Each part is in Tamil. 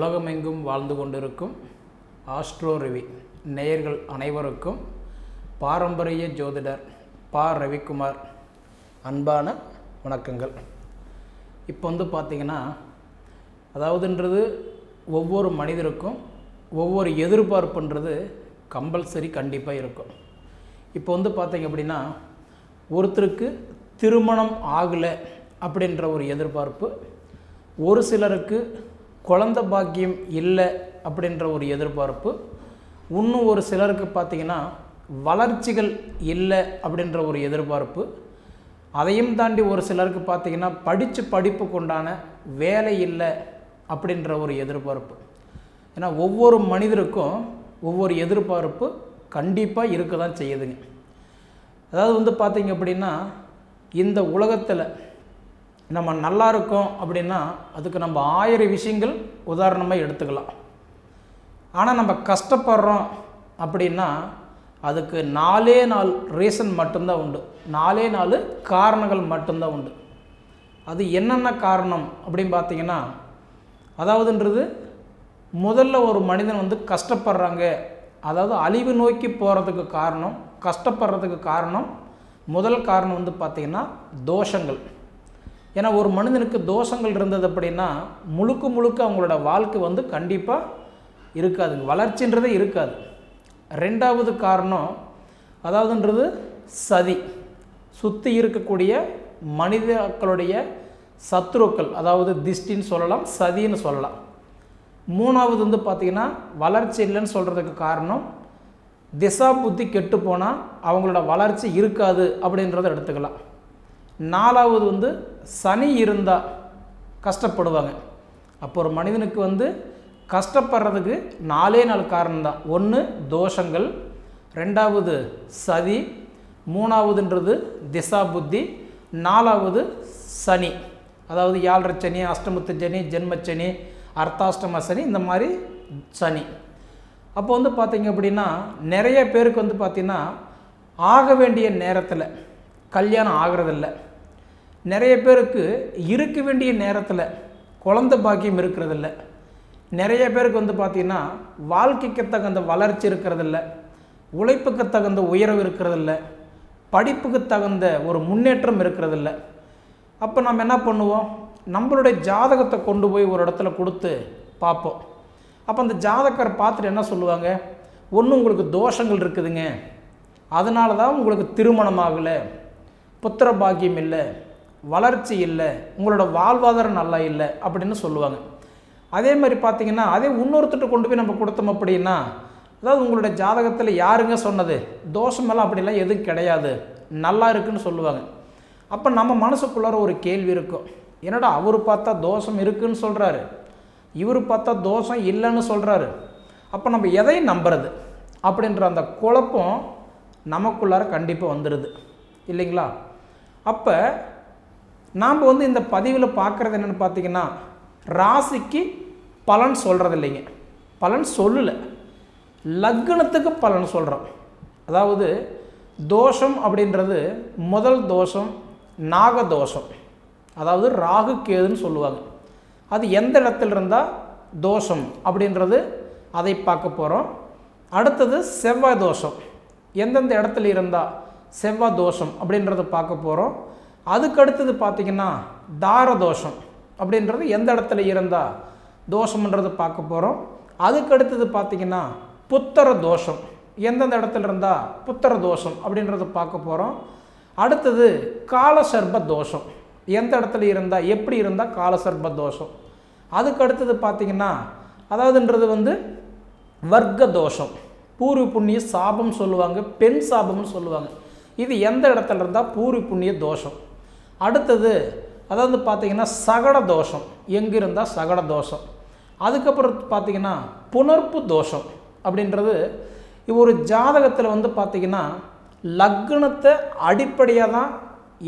உலகமெங்கும் வாழ்ந்து கொண்டிருக்கும் ஆஸ்ட்ரோ ரவி நேயர்கள் அனைவருக்கும் பாரம்பரிய ஜோதிடர் பா. ரவிக்குமார் அன்பான வணக்கங்கள். இப்போ வந்து பார்த்திங்கன்னா அதாவதுன்றது ஒவ்வொரு மனிதருக்கும் ஒவ்வொரு எதிர்பார்ப்புன்றது கம்பல்சரி கண்டிப்பாக இருக்கும். இப்போ வந்து பார்த்தீங்க அப்படின்னா ஒருத்தருக்கு திருமணம் ஆகலை அப்படின்ற ஒரு எதிர்பார்ப்பு ஒரு சிலருக்கு குழந்த பாக்கியம் இல்லை அப்படின்ற ஒரு எதிர்பார்ப்பு. இன்னும் ஒரு சிலருக்கு பார்த்திங்கன்னா வளர்ச்சிகள் இல்லை அப்படின்ற ஒரு எதிர்பார்ப்பு. அதையும் தாண்டி ஒரு சிலருக்கு பார்த்திங்கன்னா படித்து படிப்புக்கு உண்டான வேலை இல்லை அப்படின்ற ஒரு எதிர்பார்ப்பு. ஏன்னா ஒவ்வொரு மனிதருக்கும் ஒவ்வொரு எதிர்பார்ப்பு கண்டிப்பாக இருக்க தான் செய்யுதுங்க. அதாவது வந்து பார்த்திங்க அப்படின்னா இந்த உலகத்தில் நம்ம நல்லா இருக்கோம் அப்படின்னா அதுக்கு நம்ம ஆயிரம் விஷயங்கள் உதாரணமாக எடுத்துக்கலாம். ஆனால் நம்ம கஷ்டப்படுறோம் அப்படின்னா அதுக்கு நாலே நாலு ரீசன் மட்டும்தான் உண்டு. நாலே நாலு காரணங்கள் மட்டும்தான் உண்டு. அது என்னென்ன காரணம் அப்படின்னு பார்த்தீங்கன்னா அதாவதுன்றது முதல்ல ஒரு மனிதன் வந்து கஷ்டப்படுறாங்க. அதாவது அழிவு நோக்கி போகிறதுக்கு காரணம் கஷ்டப்படுறதுக்கு காரணம் முதல் காரணம் வந்து பார்த்திங்கன்னா தோஷங்கள். ஏன்னா ஒரு மனிதனுக்கு தோஷங்கள் இருந்தது அப்படின்னா முழுக்க முழுக்க அவங்களோட வாழ்க்கை வந்து கண்டிப்பாக இருக்காதுங்க வளர்ச்சின்றதே இருக்காது. ரெண்டாவது காரணம் அதாவதுன்றது சதி. சுற்றி இருக்கக்கூடிய மனிதர்களுடைய சத்ருக்கள் அதாவது திஷ்டின்னு சொல்லலாம் சதின்னு சொல்லலாம். மூணாவது வந்து பார்த்திங்கன்னா வளர்ச்சி இல்லைன்னு சொல்கிறதுக்கு காரணம் திசா புத்தி கெட்டு போனால் அவங்களோட வளர்ச்சி இருக்காது அப்படின்றத எடுத்துக்கலாம். நாலாவது வந்து சனி இருந்தால் கஷ்டப்படுவாங்க. அப்போ ஒரு மனிதனுக்கு வந்து கஷ்டப்படுறதுக்கு நாலே நாலு காரணம்தான் ஒன்று தோஷங்கள். ரெண்டாவது சதி. மூணாவதுன்றது திசா புத்தி. நாலாவது சனி. அதாவது ஏழரை சனி அஷ்டமத்து சனி ஜென்மச்சனி அர்த்தாஷ்டம சனி இந்த மாதிரி சனி. அப்போ வந்து பார்த்திங்க அப்படின்னா நிறைய பேருக்கு வந்து பார்த்திங்கன்னா ஆக வேண்டிய நேரத்தில் கல்யாணம் ஆகிறதில்ல. நிறைய பேருக்கு இருக்க வேண்டிய நேரத்தில் குழந்த பாக்கியம் இருக்கிறதில்ல. நிறைய பேருக்கு வந்து பார்த்திங்கன்னா வாழ்க்கைக்கு தகுந்த வளர்ச்சி இருக்கிறதில்ல. உழைப்புக்கு தகுந்த உயர்வு இருக்கிறதில்ல. படிப்புக்கு தகுந்த ஒரு முன்னேற்றம் இருக்கிறதில்ல. அப்போ நம்ம என்ன பண்ணுவோம்? நம்மளுடைய ஜாதகத்தை கொண்டு போய் ஒரு இடத்துல கொடுத்து பார்ப்போம். அப்போ அந்த ஜாதகரை பார்த்துட்டு என்ன சொல்லுவாங்க? ஒன்று உங்களுக்கு தோஷங்கள் இருக்குதுங்க. அதனால தான் உங்களுக்கு திருமணம் ஆகலை. புத்திர பாக்கியம் இல்லை. வளர்ச்சி இல்லை உங்களோட வாழ்வாதாரம் நல்லா இல்லை அப்படின்னு சொல்லுவாங்க. அதே மாதிரி பார்த்தீங்கன்னா அதே இன்னொருத்தட்ட கொண்டு போய் நம்ம கொடுத்தோம் அப்படின்னா அதாவது உங்களுடைய ஜாதகத்தில் யாருங்க சொன்னது? தோஷமெல்லாம் அப்படிலாம் எதுவும் கிடையாது. நல்லா இருக்குன்னு சொல்லுவாங்க. அப்போ நம்ம மனசுக்குள்ளார ஒரு கேள்வி இருக்கும். என்னடா அவர் பார்த்தா தோஷம் இருக்குன்னு சொல்கிறாரு இவர் பார்த்தா தோஷம் இல்லைன்னு சொல்கிறாரு அப்போ நம்ம எதை நம்புறது? அப்படின்ற அந்த குழப்பம் நமக்குள்ளார கண்டிப்பாக வந்துடுது இல்லைங்களா? அப்போ நாம் வந்து இந்த பதிவில் பார்க்குறது என்னென்னு பார்த்தீங்கன்னா ராசிக்கு பலன் சொல்கிறது இல்லைங்க பலன் சொல்லலை. லக்னத்துக்கு பலன் சொல்கிறோம் அதாவது தோஷம் அப்படின்றது முதல் தோஷம் நாக தோஷம். அதாவது ராகு கேதுன்னு சொல்லுவாங்க. அது எந்த இடத்துல இருந்தால் தோஷம் அப்படின்றது அதை பார்க்க போகிறோம் அடுத்தது செவ்வாய் தோஷம். எந்தெந்த இடத்துல இருந்தால் செவ்வாய் தோஷம் அப்படின்றத பார்க்க போகிறோம் அதுக்கு அடுத்தது பார்த்திங்கன்னா தார தோஷம் அப்படின்றது எந்த இடத்துல இருந்தால் தோஷம்ன்றது பார்க்க போகிறோம் அதுக்கு அடுத்தது பார்த்திங்கன்னா புத்தர தோஷம் எந்தெந்த இடத்துல இருந்தால் புத்தர தோஷம் அப்படின்றத பார்க்க போகிறோம் அடுத்தது காலசர்ப தோஷம் எந்த இடத்துல இருந்தால் எப்படி இருந்தால் காலசர்ப தோஷம் அதுக்கு அடுத்தது பார்த்திங்கன்னா அதாவதுன்றது வந்து வர்க்க தோஷம் பூர்வ புண்ணிய சாபம் சொல்லுவாங்க பெண் சாபம்னு சொல்லுவாங்க. இது எந்த இடத்துல இருந்தால் பூர்வ புண்ணிய தோஷம். அடுத்தது அதாவது பார்த்திங்கன்னா சகட தோஷம். எங்கே இருந்தால் சகட தோஷம். அதுக்கப்புறம் பார்த்திங்கன்னா புணர்ப்பு தோஷம் அப்படின்றது ஒரு ஜாதகத்தில் வந்து பார்த்திங்கன்னா லக்னத்தை அடிப்படையாக தான்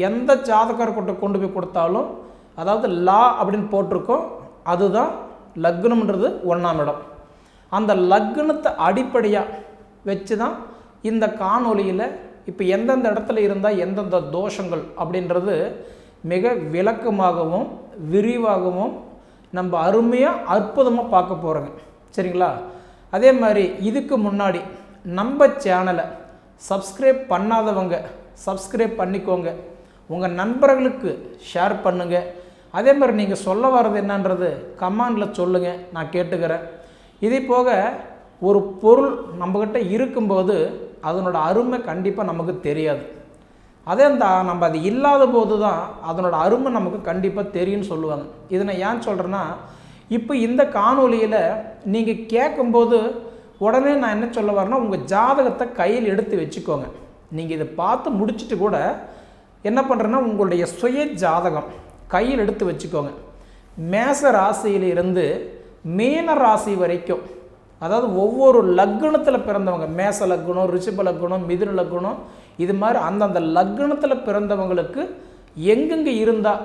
எந்த ஜாதகர்கிட்ட கொண்டு போய் கொடுத்தாலும் அதாவது லா அப்படின்னு போட்டிருக்கோம் அதுதான் லக்னம்ன்றது ஒன்றாம் இடம். அந்த லக்னத்தை அடிப்படையாக வச்சு தான் இந்த காணொலியில் இப்போ எந்தெந்த இடத்துல இருந்தால் எந்தெந்த தோஷங்கள் அப்படின்றது மிக விளக்கமாகவும் விரிவாகவும் நம்ம அருமையாக அற்புதமாக பார்க்க போகிறோங்க சரிங்களா? அதே மாதிரி இதுக்கு முன்னாடி நம்ம சேனலை சப்ஸ்கிரைப் பண்ணாதவங்க சப்ஸ்கிரைப் பண்ணிக்கோங்க. உங்கள் நண்பர்களுக்கு ஷேர் பண்ணுங்கள் அதே மாதிரி நீங்கள் சொல்ல வர்றது என்னன்றது கமாண்டில் சொல்லுங்கள் நான் கேட்டுக்கிறேன். இதே போக ஒரு பொருள் நம்மக்கிட்ட இருக்கும்போது அதனோட அருமை கண்டிப்பாக நமக்கு தெரியாது. அதே அந்த நம்ம அது இல்லாத போது தான் அதனோட அருமை நமக்கு கண்டிப்பாக தெரியும்னு சொல்லுவாங்க. இதை நான் ஏன் சொல்கிறேன்னா இப்போ இந்த காணொலியில் நீங்கள் கேட்கும்போது உடனே நான் என்ன சொல்ல வரேன்னா உங்கள் ஜாதகத்தை கையில் எடுத்து வச்சுக்கோங்க. நீங்கள் இதை பார்த்து முடிச்சுட்டு கூட என்ன பண்ணுறேன்னா உங்களுடைய சுய ஜாதகம் கையில் எடுத்து வச்சுக்கோங்க. மேச ராசியிலிருந்து மீன ராசி வரைக்கும் அதாவது ஒவ்வொரு லக்னத்தில் பிறந்தவங்க மேச லக்னம் ரிஷப லக்னம் மிதுன லக்னம் இது மாதிரி அந்தந்த லக்னத்தில் பிறந்தவங்களுக்கு எங்கெங்கே இருந்தால்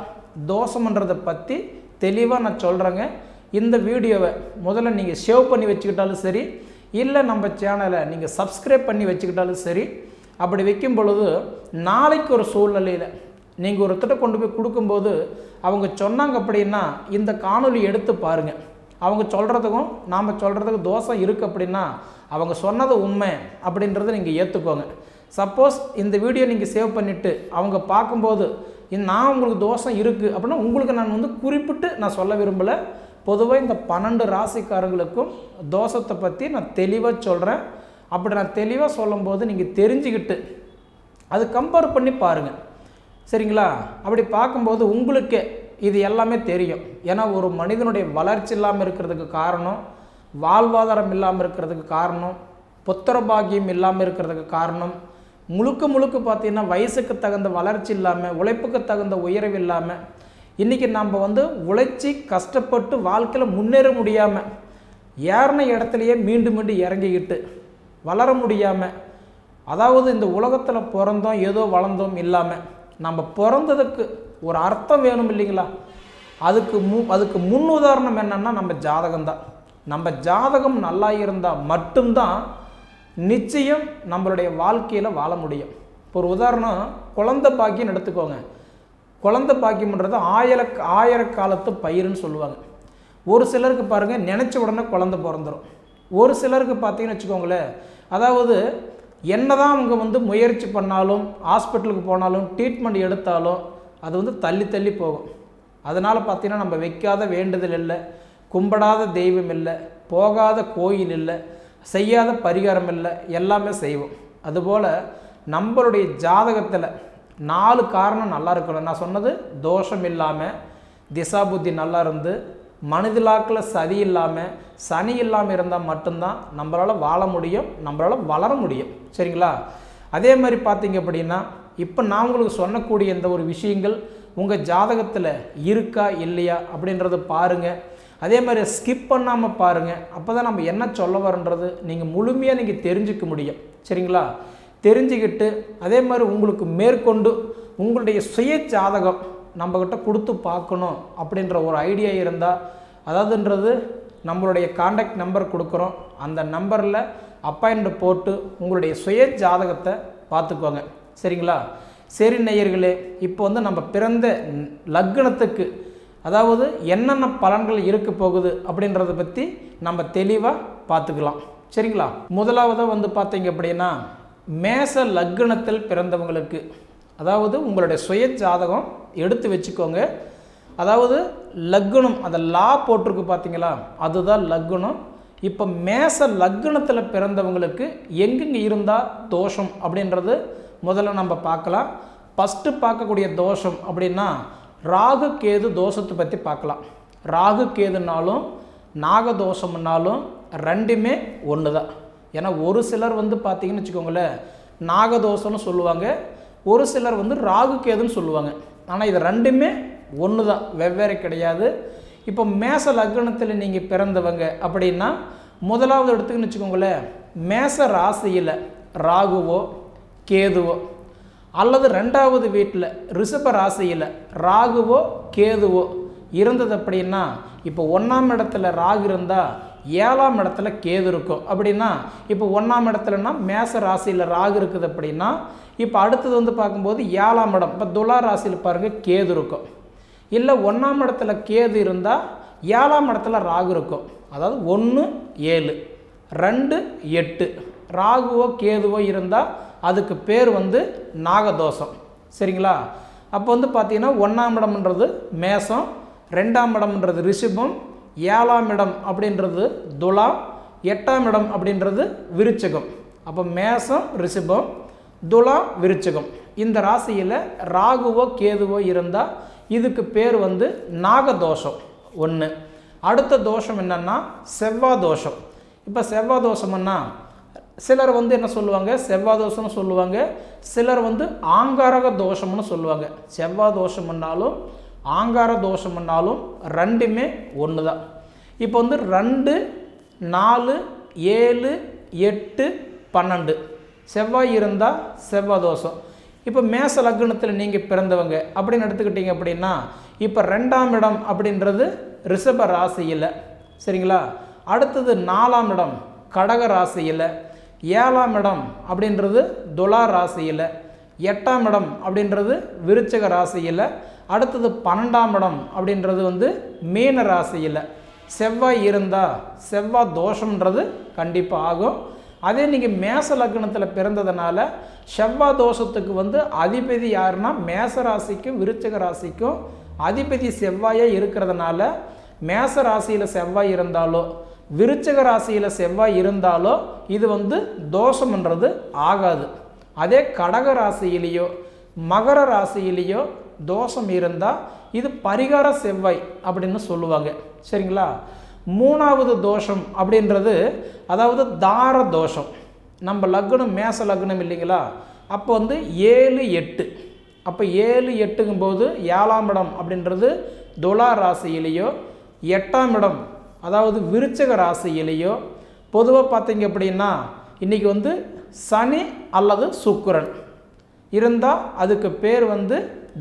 தோஷம்ன்றதை பற்றி தெளிவாக நான் சொல்கிறேங்க இந்த வீடியோவை முதல்ல நீங்கள் சேவ் பண்ணி வச்சுக்கிட்டாலும் சரி இல்லை நம்ம சேனலை நீங்கள் சப்ஸ்கிரைப் பண்ணி வச்சுக்கிட்டாலும் சரி அப்படி வைக்கும் பொழுது நாளைக்கு ஒரு சூழ்நிலையில் நீங்கள் ஒருத்தட்ட கொண்டு போய் கொடுக்கும்போது அவங்க சொன்னாங்க அப்படின்னா இந்த காணொலி எடுத்து பாருங்கள் அவங்க சொல்கிறதுக்கும் நாம் சொல்கிறதுக்கும் தோஷம் இருக்குது அப்படின்னா அவங்க சொன்னது உண்மை அப்படின்றத நீங்கள் ஏற்றுக்கோங்க சப்போஸ் இந்த வீடியோ நீங்கள் சேவ் பண்ணிவிட்டு அவங்க பார்க்கும்போது நான் உங்களுக்கு தோஷம் இருக்குது அப்படின்னா உங்களுக்கு நான் வந்து குறிப்பிட்டு நான் சொல்ல விரும்பலை. பொதுவாக இந்த பன்னெண்டு ராசிக்காரங்களுக்கும் தோஷத்தை பற்றி நான் தெளிவாக சொல்கிறேன் அப்படி நான் தெளிவாக சொல்லும்போது நீங்கள் தெரிஞ்சுக்கிட்டு அது கம்பேர் பண்ணி பாருங்கள் சரிங்களா? அப்படி பார்க்கும்போது உங்களுக்கே இது எல்லாமே தெரியும். ஏன்னா ஒரு மனிதனுடைய வளர்ச்சி இல்லாமல் இருக்கிறதுக்கு காரணம் வாழ்வாதாரம் இல்லாமல் இருக்கிறதுக்கு காரணம் புத்திர பாக்கியம் இல்லாமல் இருக்கிறதுக்கு காரணம் முழுக்க முழுக்க பார்த்தீங்கன்னா வயசுக்கு தகுந்த வளர்ச்சி இல்லாமல் உழைப்புக்கு தகுந்த உயர்வு இல்லாமல் இன்றைக்கி நம்ம வந்து உழைச்சி கஷ்டப்பட்டு வாழ்க்கையில் முன்னேற முடியாமல் ஏறின இடத்துலையே மீண்டும் மீண்டும் இறங்கிக்கிட்டு வளர முடியாமல் அதாவது இந்த உலகத்தில் பிறந்தோம் ஏதோ வளர்ந்தோம் இல்லாமல் நம்ம பிறந்ததுக்கு ஒரு அர்த்தம் வேணும் இல்லைங்களா? அதுக்கு மு அதுக்கு முன் உதாரணம் என்னன்னா நம்ம ஜாதகம் தான். நம்ம ஜாதகம் நல்லா இருந்தால் மட்டும்தான் நிச்சயம் நம்மளுடைய வாழ்க்கையில் வாழ முடியும். இப்போ ஒரு உதாரணம் குழந்தை பாக்கியம் எடுத்துக்கோங்க. குழந்தை பாக்கியம்ன்றது ஆயிர ஆயிரக்காலத்து பயிருன்னு சொல்லுவாங்க. ஒரு சிலருக்கு பாருங்கள் நினச்ச உடனே குழந்தை பிறந்துடும் ஒரு சிலருக்கு பார்த்தீங்கன்னு வச்சுக்கோங்களேன் அதாவது என்னதான் அவங்க வந்து முயற்சி பண்ணாலும் ஹாஸ்பிட்டலுக்கு போனாலும் ட்ரீட்மெண்ட் எடுத்தாலும் அது வந்து தள்ளி தள்ளி போகும். அதனால் பார்த்தீங்கன்னா நம்ம வைக்காத வேண்டுதல் இல்லை கும்பிடாத தெய்வம் இல்லை போகாத கோயில் இல்லை செய்யாத பரிகாரம் இல்லை எல்லாமே செய்வோம். அதுபோல் நம்மளுடைய ஜாதகத்தில் நாலு காரணம் நல்லா இருக்கணும். நான் சொன்னது தோஷம் இல்லாமல் திசா புத்தி நல்லா இருந்து மனிதலாக்கில் சதி இல்லாமல் சனி இல்லாமல் இருந்தால் மட்டும்தான் நம்மளால் வாழ முடியும் நம்மளால் வளர முடியும். சரிங்களா? அதே மாதிரி பார்த்தீங்க அப்படின்னா இப்போ நான் உங்களுக்கு சொல்லக்கூடிய இந்த ஒரு விஷயங்கள் உங்கள் ஜாதகத்தில் இருக்கா இல்லையா அப்படின்றத பாருங்கள் அதே மாதிரி ஸ்கிப் பண்ணாமல் பாருங்கள் அப்போ தான் நம்ம என்ன சொல்ல வரோன்றது நீங்கள் முழுமையாக நீங்கள் தெரிஞ்சுக்க முடியும். சரிங்களா? தெரிஞ்சுக்கிட்டு அதே மாதிரி உங்களுக்கு மேற்கொண்டு உங்களுடைய சுய ஜாதகம் நம்மக்கிட்ட கொடுத்து பார்க்கணும் அப்படின்ற ஒரு ஐடியா இருந்தால் அதாவதுன்றது நம்மளுடைய காண்டாக்ட் நம்பர் கொடுக்குறோம். அந்த நம்பரில் அப்பாயின்மெண்ட் போட்டு உங்களுடைய சுய ஜாதகத்தை பார்த்துக்கோங்க. சரிங்களா? சரி நேயர்களே இப்போ வந்து நம்ம பிறந்த லக்னத்துக்கு அதாவது என்னென்ன பலன்கள் இருக்க போகுது அப்படின்றத பற்றி நம்ம தெளிவாக பார்த்துக்கலாம் சரிங்களா? முதலாவதாக வந்து பார்த்தீங்க அப்படின்னா மேச லக்னத்தில் பிறந்தவங்களுக்கு அதாவது உங்களுடைய சுய ஜாதகம் எடுத்து வச்சுக்கோங்க. அதாவது லக்னம் அந்த லா போட்டிருக்கு பார்த்தீங்களா அதுதான் லக்னம். இப்போ மேச லக்னத்தில் பிறந்தவங்களுக்கு எங்கெங்கே இருந்தால் தோஷம் அப்படின்றது முதல்ல நம்ம பார்க்கலாம். ஃபஸ்ட்டு பார்க்கக்கூடிய தோஷம் அப்படின்னா ராகு கேது தோஷத்தை பற்றி பார்க்கலாம். ராகு கேதுனாலும் நாகதோஷம்னாலும் ரெண்டுமே ஒன்று தான் ஏன்னா ஒரு சிலர் வந்து பார்த்தீங்கன்னு வச்சுக்கோங்களேன் நாகதோஷம்னு சொல்லுவாங்க. ஒரு சிலர் வந்து ராகு கேதுன்னு சொல்லுவாங்க. ஆனால் இது ரெண்டுமே ஒன்று தான் வெவ்வேறு கிடையாது. இப்போ மேச லக்னத்தில் நீங்கள் பிறந்தவங்க அப்படின்னா முதலாவது எடுத்துக்கின்னு வச்சுக்கோங்களேன் மேச ராசியில் ராகுவோ கேதுவோ. அல்லது ரெண்டாவது வீட்டில் ரிஷப ராசியில் ராகுவோ கேதுவோ இருந்தது அப்படின்னா இப்போ ஒன்றாம் இடத்துல ராகு இருந்தால் ஏழாம் இடத்துல கேது இருக்கும். அப்படின்னா இப்போ ஒன்றாம் இடத்துலனா மேச ராசியில் ராகு இருக்குது அப்படின்னா இப்போ அடுத்தது வந்து பார்க்கும்போது ஏழாம் இடம். இப்போ துலா ராசியில் பாருங்கள் கேது இருக்கும். இல்லை ஒன்றாம் இடத்துல கேது இருந்தால் ஏழாம் இடத்துல ராகு இருக்கும். அதாவது ஒன்று ஏழு. ரெண்டு எட்டு. ராகுவோ கேதுவோ இருந்தால் அதுக்கு பேர் வந்து நாகதோஷம். சரிங்களா? அப்போ வந்து பார்த்தீங்கன்னா ஒன்றாம் இடம்ன்றது மேசம் ரெண்டாம் இடம்ன்றது ரிஷபம் ஏழாம் இடம் அப்படின்றது துலாம் எட்டாம் இடம் அப்படின்றது விருச்சகம். அப்போ மேசம் ரிஷபம் துலாம் விருச்சகம். இந்த ராசியில் ராகுவோ கேதுவோ இருந்தால் இதுக்கு பேர் வந்து நாகதோஷம் ஒன்று அடுத்த தோஷம் என்னென்னா செவ்வாய் தோஷம் இப்போ செவ்வாய் தோஷம்னா சிலர் வந்து என்ன சொல்லுவாங்க? செவ்வாய் தோஷம்னு சொல்லுவாங்க. சிலர் வந்து ஆங்காரக தோஷம்னு சொல்லுவாங்க. செவ்வாய் தோஷம்னாலும் ஆங்கார தோஷம்னாலும் ரெண்டுமே ஒன்று தான் இப்போ வந்து ரெண்டு நாலு ஏழு எட்டு பன்னெண்டு. செவ்வாய் இருந்தால் செவ்வாய் தோஷம் இப்போ மேச லக்னத்தில் நீங்கள் பிறந்தவங்க அப்படின்னு எடுத்துக்கிட்டீங்க அப்படின்னா இப்போ ரெண்டாம் இடம் அப்படின்றது ரிஷப ராசியில். சரிங்களா? அடுத்தது நாலாம் இடம் கடக ராசியில். ஏழாம் இடம் அப்படின்றது துலா ராசியில் எட்டாம் இடம் அப்படின்றது விருச்சக ராசியில் அடுத்தது பன்னெண்டாம் இடம் அப்படின்றது வந்து மீன ராசியில். செவ்வாய் இருந்தால் செவ்வாய் தோஷம்ன்றது கண்டிப்பாக ஆகும். அதே நீங்கள் மேச லக்னத்தில் பிறந்ததுனால செவ்வாய் தோஷத்துக்கு வந்து அதிபதி யாருன்னா மேச ராசிக்கும் விருச்சக ராசிக்கும் அதிபதி செவ்வாயே இருக்கிறதுனால மேச ராசியில் செவ்வாய் இருந்தாலோ விருச்சக ராசியில் செவ்வாய் இருந்தாலோ இது வந்து தோஷம்ன்றது ஆகாது. அதே கடக ராசியிலேயோ மகர ராசியிலேயோ தோஷம் இருந்தால் இது பரிகார செவ்வாய் அப்படின்னு சொல்லுவாங்க. சரிங்களா? மூணாவது தோஷம் அப்படின்றது அதாவது தார தோஷம். நம்ம லக்னம் மேச லக்னம் இல்லைங்களா? அப்போ வந்து ஏழு எட்டு. அப்போ ஏழு எட்டுங்கும்போது ஏழாம் இடம் அப்படின்றது துலா ராசியிலேயோ எட்டாம் இடம் அதாவது விருச்சக ராசியிலேயோ பொதுவாக பார்த்தீங்க அப்படின்னா இன்றைக்கி வந்து சனி அல்லது சுக்கரன். இருந்தால் அதுக்கு பேர் வந்து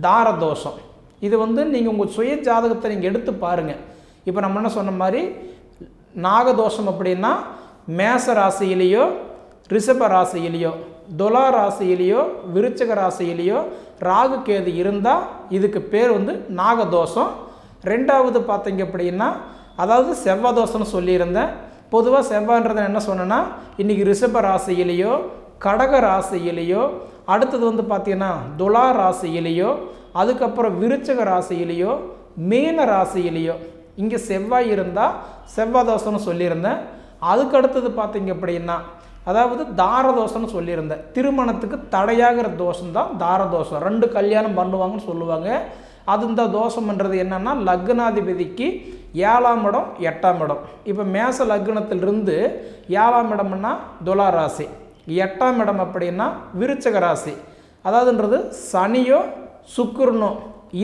தாரதோஷம். இது வந்து நீங்கள் உங்கள் சுய ஜாதகத்தை நீங்கள் எடுத்து பாருங்கள் இப்போ நம்ம என்ன சொன்ன மாதிரி நாகதோஷம் அப்படின்னா மேச ராசியிலேயோ ரிஷப ராசியிலேயோ துலா ராசியிலேயோ விருச்சக ராசியிலேயோ ராகு கேது இருந்தால் இதுக்கு பேர் வந்து நாகதோஷம். ரெண்டாவது பார்த்தீங்க அப்படின்னா அதாவது செவ்வாய் தோஷம்னு சொல்லியிருந்தேன். பொதுவாக செவ்வாய்ன்றதை என்ன சொன்னேன்னா இன்றைக்கி ரிஷப ராசியிலேயோ கடக ராசியிலேயோ அடுத்தது வந்து பார்த்தீங்கன்னா துலா ராசியிலேயோ அதுக்கப்புறம் விருச்சக ராசியிலேயோ மீன ராசியிலேயோ இங்கே செவ்வாய் இருந்தால் செவ்வாதோஷம்னு சொல்லியிருந்தேன். அதுக்கு அடுத்தது பார்த்தீங்க அப்படின்னா அதாவது தாரதோஷம்னு சொல்லியிருந்தேன். திருமணத்துக்கு தடையாகிற தோஷம் தான் தாரதோஷம் ரெண்டு கல்யாணம் பண்ணுவாங்கன்னு சொல்லுவாங்க. அது இந்த தோஷம்ன்றது என்னென்னா லக்னாதிபதிக்கு ஏழாம் இடம் எட்டாம் இடம். இப்போ மேச லக்னத்திலிருந்து ஏழாம் இடம்னா துலா ராசி. எட்டாம் இடம் அப்படின்னா விருச்சக ராசி. அதாவதுன்றது சனியோ சுக்குருனோ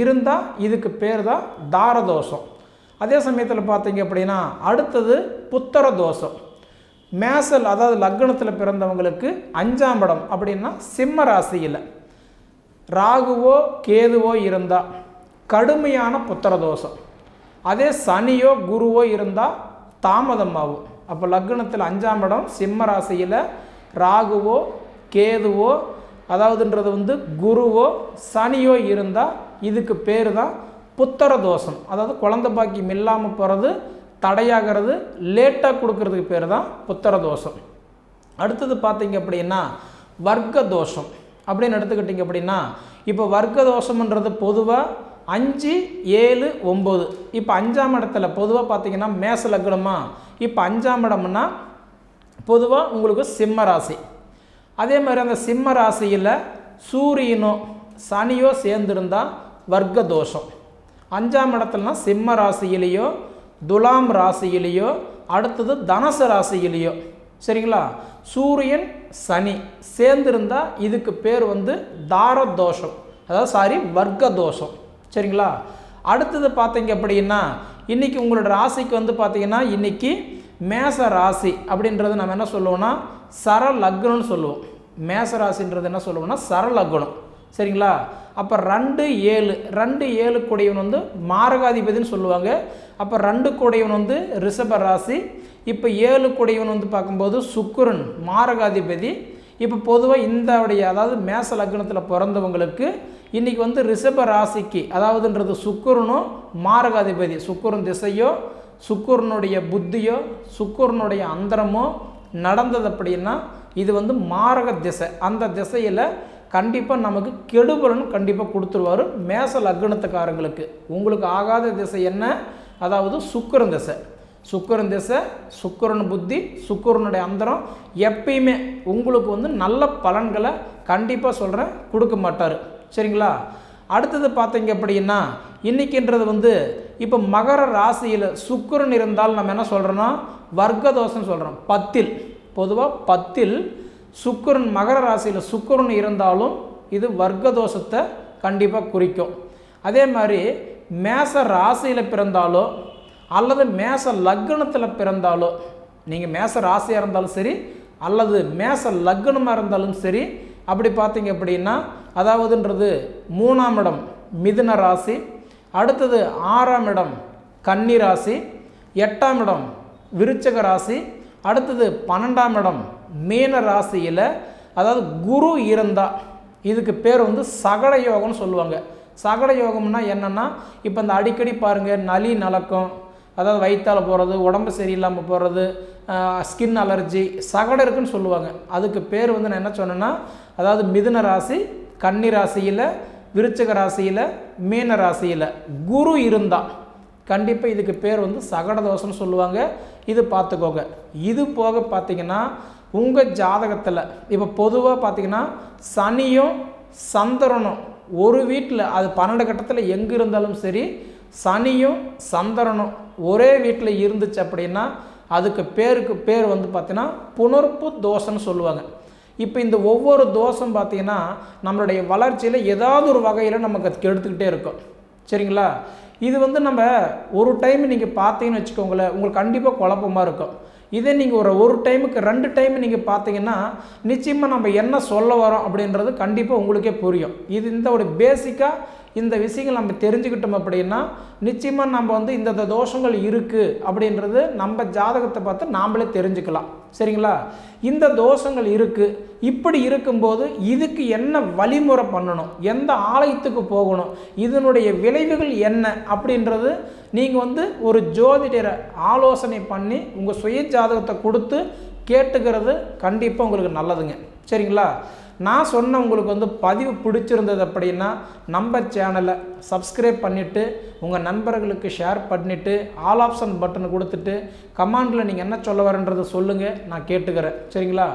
இருந்தால் இதுக்கு பேர் தான் தாரதோஷம். அதே சமயத்தில் பார்த்தீங்க அப்படின்னா அடுத்தது புத்தர தோஷம். மேசல் அதாவது லக்னத்தில் பிறந்தவங்களுக்கு அஞ்சாம் இடம் அப்படின்னா சிம்ம ராசியில். ராகுவோ கேதுவோ இருந்தால் கடுமையான புத்திர தோஷம் அதே சனியோ குருவோ இருந்தால் தாமதமாகும். அப்போ லக்னத்தில் அஞ்சாம் இடம் சிம்ம ராசியில் ராகுவோ கேதுவோ அதாவதுன்றது வந்து குருவோ சனியோ இருந்தால் இதுக்கு பேர் தான் புத்தர தோஷம் அதாவது குழந்த பாக்கியம் இல்லாமல் போகிறது தடையாகிறது லேட்டாக கொடுக்கறதுக்கு பேர் தான் புத்தர தோஷம் அடுத்தது பார்த்தீங்க அப்படின்னா வர்க்க தோஷம் அப்படின்னு எடுத்துக்கிட்டிங்க அப்படின்னா இப்போ வர்க்க தோஷம்ன்றது பொதுவாக அஞ்சு ஏழு ஒம்பது. இப்போ அஞ்சாம் இடத்துல பொதுவாக பார்த்தீங்கன்னா மேச லக்னமா? இப்போ அஞ்சாம் இடம்னா பொதுவாக உங்களுக்கு சிம்ம ராசி. அதே மாதிரி அந்த சிம்ம ராசியில் சூரியனோ சனியோ சேர்ந்துருந்தால் வர்க்க தோஷம் அஞ்சாம் இடத்துலனா சிம்ம ராசியிலேயோ துலாம் ராசியிலேயோ அடுத்தது தனசு ராசியிலேயோ. சரிங்களா? சூரியன் சனி சேர்ந்திருந்தால் இதுக்கு பேர் வந்து தார தோஷம் அதாவது சாரி வர்க்க தோஷம் சரிங்களா? அடுத்தது பார்த்தீங்க அப்படின்னா இன்றைக்கி உங்களோட ராசிக்கு வந்து பார்த்தீங்கன்னா இன்றைக்கி மேச ராசி அப்படின்றது நம்ம என்ன சொல்லுவோம்னா சர லக்னம்னு சொல்லுவோம். மேச ராசின்றது என்ன சொல்லுவோம்னா சர லக்னம். சரிங்களா? அப்போ ரெண்டு ஏழு ரெண்டு ஏழு கூடையவன் வந்து மாரகாதிபதினு சொல்லுவாங்க. அப்போ ரெண்டு கூடையவன் வந்து ரிஷப ராசி. இப்போ ஏழு கூடையவன் வந்து பார்க்கும்போது சுக்குரன் மாரகாதிபதி. இப்போ பொதுவாக இந்தவுடைய அதாவது மேச லக்னத்தில் பிறந்தவங்களுக்கு இன்றைக்கி வந்து ரிஷப ராசிக்கு அதாவதுன்றது சுக்குரனும் மாரகாதிபதி சுக்குரன் திசையோ சுக்குரனுடைய புத்தியோ சுக்குரனுடைய அந்தரமோ நடந்தது அப்படின்னா இது வந்து மாரக திசை. அந்த திசையில் கண்டிப்பாக நமக்கு கெடுபலன் கண்டிப்பாக கொடுத்துருவார் மேச லக்னத்துக்காரங்களுக்கு. உங்களுக்கு ஆகாத திசை என்ன? அதாவது சுக்கரன் திசை. சுக்கரன் திசை சுக்கரன் புத்தி சுக்கரனுடைய அந்தரம். எப்பயுமே உங்களுக்கு வந்து நல்ல பலன்களை கண்டிப்பாக சொல்கிறேன் கொடுக்க மாட்டார். சரிங்களா? அடுத்தது பார்த்தீங்க அப்படின்னா இன்றைக்கின்றது வந்து இப்போ மகர ராசியில் சுக்கரன் இருந்தால் நம்ம என்ன சொல்கிறோன்னா வர்க்க தோஷம் சொல்கிறோம் பத்தில் பொதுவாக பத்தில் சுக்கரன் மகர ராசியில் சுக்கரன் இருந்தாலும் இது வர்க்க தோஷத்தை கண்டிப்பாக குறிக்கும். அதே மாதிரி மேச ராசியில் பிறந்தாலோ அல்லது மேச லக்னத்தில் பிறந்தாலோ நீங்கள் மேச ராசியாக இருந்தாலும் சரி அல்லது மேச லக்னமாக இருந்தாலும் சரி அப்படி பார்த்தீங்க அப்படின்னா அதாவதுன்றது மூணாம் இடம் மிதுன ராசி அடுத்தது ஆறாம் இடம் கன்னி ராசி எட்டாம் இடம் விருச்சக ராசி அடுத்தது பன்னெண்டாம் இடம் மீன ராசியில் அதாவது குரு இருந்தால் இதுக்கு பேர் வந்து சகட யோகம்னு சொல்லுவாங்க. சகட யோகம்னா என்னென்னா இப்போ இந்த அடிக்கடி பாருங்கள் நலி நலக்கம் அதாவது வயிற்றால் போகிறது உடம்பு சரியில்லாமல் போகிறது ஸ்கின் அலர்ஜி சகடம் இருக்குன்னு சொல்லுவாங்க. அதுக்கு பேர் வந்து நான் என்ன சொன்னேன்னா அதாவது மிதுன ராசி கன்னி ராசியில் விருச்சக ராசியில் மீன ராசியில் குரு இருந்தால் கண்டிப்பாக இதுக்கு பேர் வந்து சகட தோஷம்னு சொல்லுவாங்க. இது பார்த்துக்கோங்க. இது போக பார்த்தீங்கன்னா உங்கள் ஜாதகத்தில் இப்போ பொதுவாக பார்த்திங்கன்னா சனியும் சந்திரனும் ஒரு வீட்டில் அது பன்னெண்டு கட்டத்தில் எங்கே இருந்தாலும் சரி சனியும் சந்திரனும் ஒரே வீட்டில் இருந்துச்சு அப்படின்னா அதுக்கு பேருக்கு பேர் வந்து பார்த்தீங்கன்னா புணர்ப்பு தோஷம்னு சொல்லுவாங்க. இப்போ இந்த ஒவ்வொரு தோஷம் பார்த்தீங்கன்னா நம்மளுடைய வளர்ச்சியில் ஏதாவது ஒரு வகையில் நமக்கு அது கெடுத்துக்கிட்டே இருக்கும். சரிங்களா? இது வந்து நம்ம ஒரு டைம் நீங்கள் பார்த்தீங்கன்னு வச்சுக்கோங்களேன் உங்களுக்கு கண்டிப்பாக குழப்பமாக இருக்கும். இதே நீங்கள் ஒரு ஒரு டைமுக்கு ரெண்டு டைம் நீங்கள் பார்த்தீங்கன்னா நிச்சயமாக நம்ம என்ன சொல்ல வரோம் அப்படின்றது கண்டிப்பாக உங்களுக்கே புரியும். இது இந்த ஒரு பேசிக்காக இந்த விஷயங்கள் நம்ம தெரிஞ்சுக்கிட்டோம் அப்படின்னா நிச்சயமாக நம்ம வந்து இந்த தோஷங்கள் இருக்குது அப்படின்றது நம்ம ஜாதகத்தை பார்த்து நாம்ளே தெரிஞ்சுக்கலாம். சரிங்களா? இந்த தோஷங்கள் இருக்குது இப்படி இருக்கும்போது இதுக்கு என்ன வழிமுறை பண்ணணும்? எந்த ஆலயத்துக்கு போகணும்? இதனுடைய விளைவுகள் என்ன? அப்படின்றது நீங்கள் வந்து ஒரு ஜோதிடரை ஆலோசனை பண்ணி உங்கள் சுய ஜாதகத்தை கொடுத்து கேட்டுக்கிறது கண்டிப்பாக உங்களுக்கு நல்லதுங்க. சரிங்களா? நான் சொன்ன உங்களுக்கு வந்து பதிவு பிடிச்சிருந்தது அப்படின்னா நம்ம சேனலை சப்ஸ்கிரைப் பண்ணிவிட்டு உங்கள் நண்பர்களுக்கு ஷேர் பண்ணிவிட்டு ஆல் ஆப்ஷன் பட்டன் கொடுத்துட்டு கமாண்டில் நீங்கள் என்ன சொல்ல வரன்றதை சொல்லுங்கள் நான் கேட்டுக்கிறேன். சரிங்களா?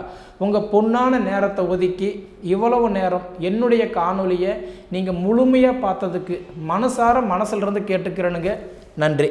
உங்கள் பொன்னான நேரத்தை ஒதுக்கி இவ்வளவு நேரம் என்னுடைய காணொலியை நீங்கள் முழுமையாக பார்த்ததுக்கு மனசார மனசிலிருந்து கேட்டுக்கிறேனுங்க. நன்றி.